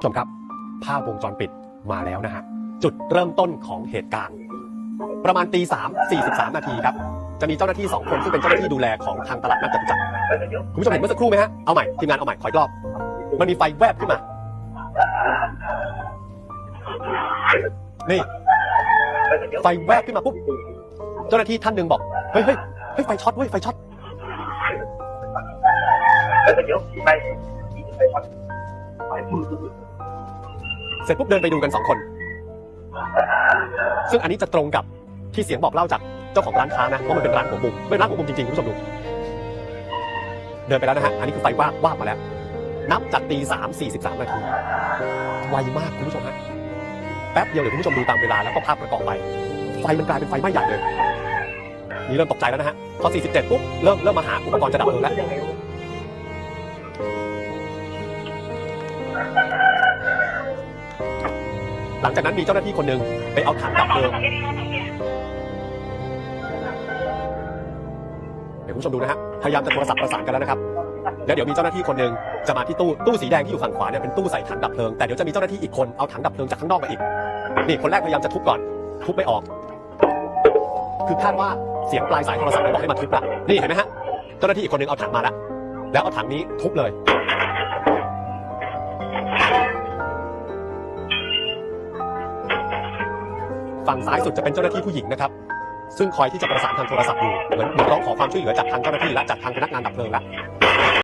ผู้ชมครับภาพวงจรปิดมาแล้วนะฮะจุดเริ่มต้นของเหตุการณ์ ประมาณตีสามสี่สิบสามนาทีครับ จะมีเจ้าหน้าที่สองคนซึ่งเป็นเจ้าหน้าที่ดูแลของทางตลาดนัดจตุจักรคุณผู้ชมเห็นเมื่อสักครู่ไหมฮะเอาใหม่ทีมงานเอาใหม่ขออีกรอบ มันมีไฟแวบขึ้นมา นี่ ไฟแวบขึ้นมาปุ๊บเจ้าหน้าที่ท่านหนึ่งบอกเฮ้ยเฮ้ยเฮ้ยไฟช็อตเว้ยไฟช็อต เสร็จปุ๊บเดินไปดูกันสองคน ซึ่งอันนี้จะตรงกับที่เสียงบอกเล่าจากเจ้าของร้านค้านะว่ามันเป็นร้านหัวมุมเป็นร้านหัวมุมจริงๆคุณผู้ชมดู เดินไปแล้วนะฮะ อันนี้คือไฟวาบวาบมาแล้ว นับจากตีสามสี่สิบสามนาที ไวมากคุณผู้ชมฮะ แป๊บเดียวเดี๋ยวคุณผู้ชมดูตามเวลาแล้วก็ภาพประกอบไป ไฟมันกลายเป็นไฟไหม้ใหญ่เลย นี่เริ่มตกใจแล้วนะฮะ พอ 47 ปุ๊บ เริ่มเริ่มมาหาอุปกรณ์จะดับเพลิงแล้ว หลังจากนั้นมีเจ้าหน้าที่คนหนึ่งไปเอาถังดับเพลิงเดี๋ยวคุณผู้ชมดูนะฮะพยายามจะโทรศัพท์ประสานกันแล้วนะครับ แล้วเดี๋ยวมีเจ้าหน้าที่คนหนึ่งจะมาที่ตู้ตู้สีแดงที่อยู่ฝั่งขวาเนี่ยเป็นตู้ใส่ถังดับเพลิงแต่เดี๋ยวจะมีเจ้าหน้าที่อีกคนเอาถังดับเพลิงจากข้างนอกมาอีกนี่คนแรกพยายามจะทุบก่อนทุบไม่ออก คือคาดว่าเสียงปลายสายโทรศัพท์บอกให้มาทุบละนี่เห็นไหมฮะเจ้าหน้าที่อีกคนหนึ่งเอาถังมาแล้วแล้วเอาถังนี้ทุบเลย ฝั่งซ้ายสุดจะเป็นเจ้าหน้าที่ผู้หญิงนะครับ ซึ่งคอยที่จะประสานทางโทรศัพท์อยู่เหมือนเหมือนร้องขอความช่วยเหลือจากทางเจ้าหน้าที่และจากทางพนักงานดับเพลิงละ